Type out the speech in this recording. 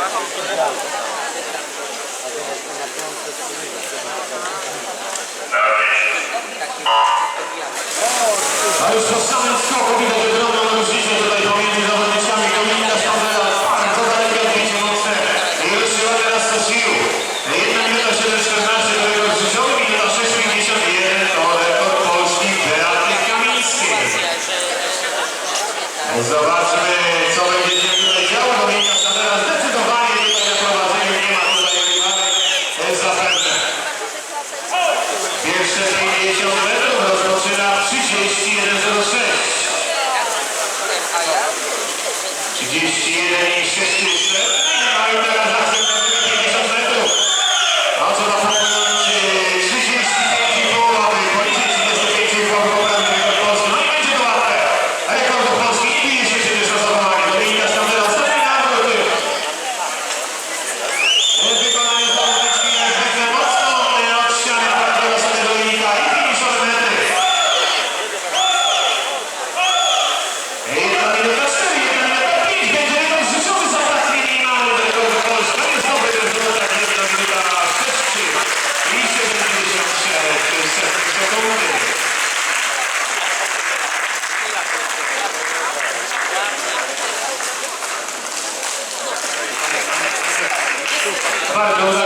A już po samym skoku widać ogromną różnicę tutaj pomiędzy zawodnikami Kamila Szandera. Bardzo daleko od pięciu mocne. I ruszyła teraz do sił. 1 minuta 7.14 to rekord życiowy, minuta 6.51 to rekord Polski Beaty Kamińskiej. Zobaczmy. 50 metrów rozpoczyna 31.06. 31 i 6 Var